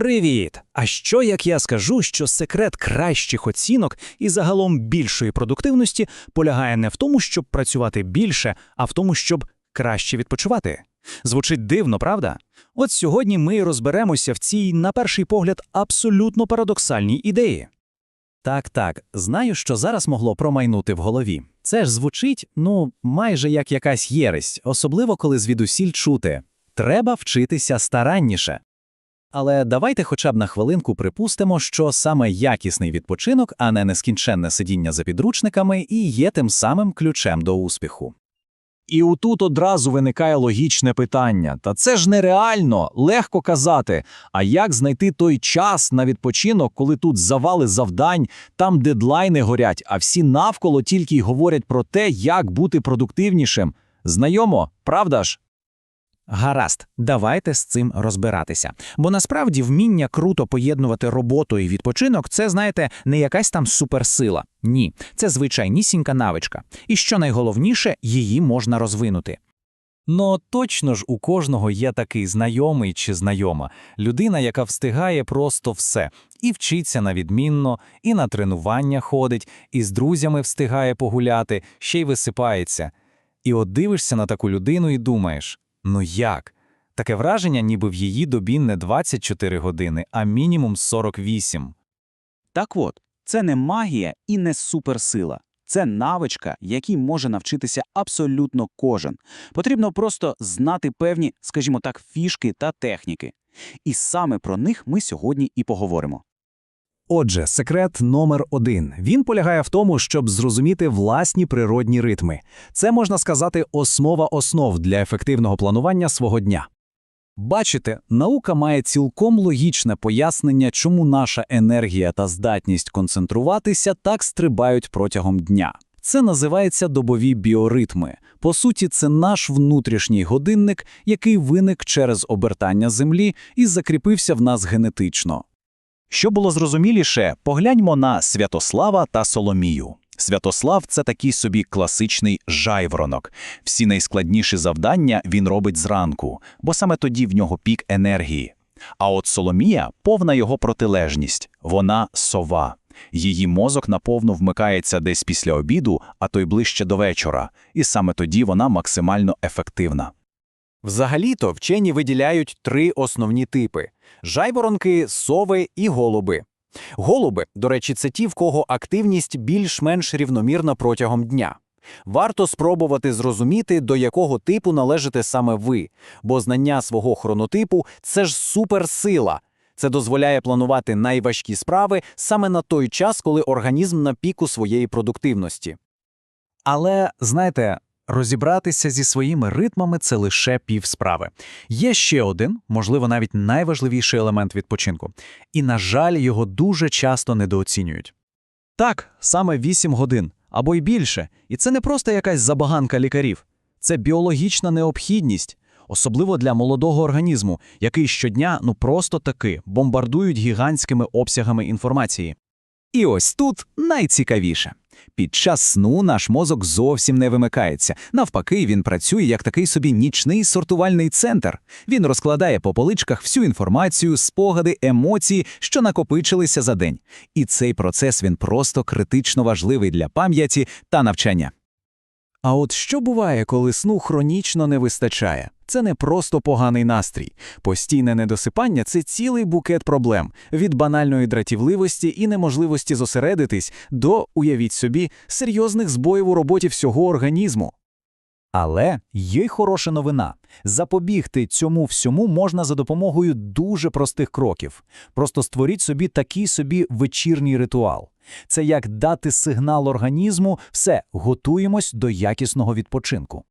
Привіт! А що як я скажу, що секрет кращих оцінок і загалом більшої продуктивності полягає не в тому, щоб працювати більше, а в тому, щоб краще відпочивати? Звучить дивно, правда? От сьогодні ми розберемося в цій, на перший погляд, абсолютно парадоксальній ідеї. Так, так, знаю, що зараз могло промайнути в голові. Це ж звучить, ну, майже як якась єресь, особливо коли звідусіль чути. Треба вчитися старанніше. Але давайте хоча б на хвилинку припустимо, що саме якісний відпочинок, а не нескінченне сидіння за підручниками, і є тим самим ключем до успіху. І отут одразу виникає логічне питання: та це ж нереально, легко казати. А як знайти той час на відпочинок, коли тут завали завдань, там дедлайни горять, а всі навколо тільки й говорять про те, як бути продуктивнішим? Знайомо, правда ж? Гаразд, давайте з цим розбиратися. Бо насправді вміння круто поєднувати роботу і відпочинок це, знаєте, не якась там суперсила. Ні, це звичайнісінька навичка. І що найголовніше, її можна розвинути. Ну точно ж у кожного є такий знайомий чи знайома людина, яка встигає просто все і вчиться на відмінно, і на тренування ходить, і з друзями встигає погуляти, ще й висипається. І от дивишся на таку людину і думаєш: ну як? Таке враження, ніби в її добі не 24 години, а мінімум 48. Так от, це не магія і не суперсила. Це навичка, якій може навчитися абсолютно кожен. Потрібно просто знати певні, скажімо так, фішки та техніки. І саме про них ми сьогодні і поговоримо. Отже, секрет номер один. Він полягає в тому, щоб зрозуміти власні природні ритми. Це можна сказати основа основ для ефективного планування свого дня. Бачите, наука має цілком логічне пояснення, чому наша енергія та здатність концентруватися так стрибають протягом дня. Це називається добові біоритми. По суті, це наш внутрішній годинник, який виник через обертання Землі і закріпився в нас генетично. Щоб було зрозуміліше, погляньмо на Святослава та Соломію. Святослав це такий собі класичний жайворонок. Всі найскладніші завдання він робить зранку, бо саме тоді в нього пік енергії. А от Соломія повна його протилежність вона сова. Її мозок наповну вмикається десь після обіду, а то й ближче до вечора, і саме тоді вона максимально ефективна. Взагалі-то вчені виділяють три основні типи: жайворонки, сови і голуби. Голуби, до речі, це ті, в кого активність більш-менш рівномірна протягом дня. Варто спробувати зрозуміти, до якого типу належите саме ви, бо знання свого хронотипу це ж суперсила. Це дозволяє планувати найважкі справи саме на той час, коли організм на піку своєї продуктивності. Але, знаєте, розібратися зі своїми ритмами це лише півсправи. Є ще один, можливо, навіть найважливіший елемент відпочинку, і, на жаль, його дуже часто недооцінюють. Так, саме 8 годин або й більше, і це не просто якась забаганка лікарів, це біологічна необхідність. Особливо для молодого організму, який щодня ну просто таки бомбардують гігантськими обсягами інформації. І ось тут найцікавіше. Під час сну наш мозок зовсім не вимикається. Навпаки, він працює як такий собі нічний сортувальний центр. Він розкладає по поличках всю інформацію, спогади, емоції, що накопичилися за день. І цей процес він просто критично важливий для пам'яті та навчання. А от що буває, коли сну хронічно не вистачає? Це не просто поганий настрій. Постійне недосипання це цілий букет проблем від банальної дратівливості і неможливості зосередитись до, уявіть собі, серйозних збоїв у роботі всього організму. Але є й хороша новина. Запобігти цьому всьому можна за допомогою дуже простих кроків. Просто створіть собі такий собі вечірній ритуал. Це як дати сигнал організму, все, готуємось до якісного відпочинку.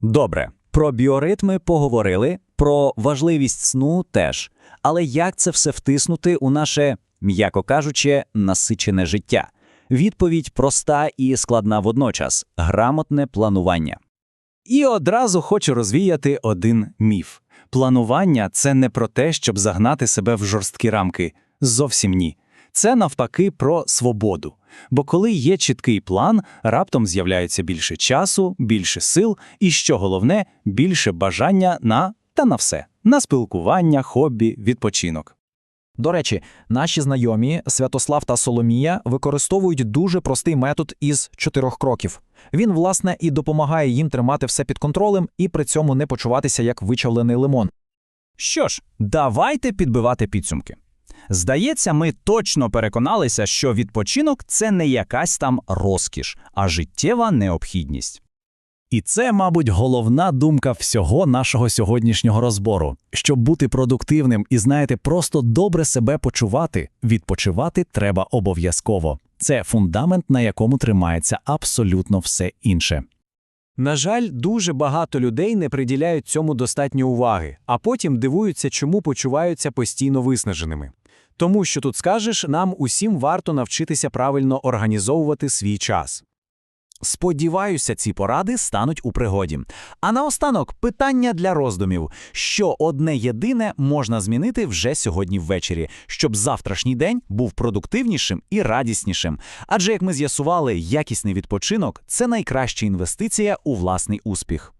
Добре, про біоритми поговорили, про важливість сну теж. Але як це все втиснути у наше, м'яко кажучи, насичене життя? Відповідь проста і складна водночас грамотне планування. І одразу хочу розвіяти один міф: планування це не про те, щоб загнати себе в жорсткі рамки. Зовсім ні. Це навпаки про свободу. Бо коли є чіткий план, раптом з'являється більше часу, більше сил і, що головне, більше бажання на та на все на спілкування, хобі, відпочинок. До речі, наші знайомі Святослав та Соломія використовують дуже простий метод із чотирьох кроків. Він, власне, і допомагає їм тримати все під контролем і при цьому не почуватися як вичавлений лимон. Що ж, давайте підбивати підсумки. Здається, ми точно переконалися, що відпочинок це не якась там розкіш, а життєва необхідність. І це, мабуть, головна думка всього нашого сьогоднішнього розбору. Щоб бути продуктивним і, знаєте, просто добре себе почувати, відпочивати треба обов'язково. Це фундамент, на якому тримається абсолютно все інше. На жаль, дуже багато людей не приділяють цьому достатньо уваги, а потім дивуються, чому почуваються постійно виснаженими. Тому що тут скажеш, нам усім варто навчитися правильно організовувати свій час. Сподіваюся, ці поради стануть у пригоді. А наостанок питання для роздумів: що одне єдине можна змінити вже сьогодні ввечері, щоб завтрашній день був продуктивнішим і радіснішим. Адже, як ми з'ясували, якісний відпочинок це найкраща інвестиція у власний успіх.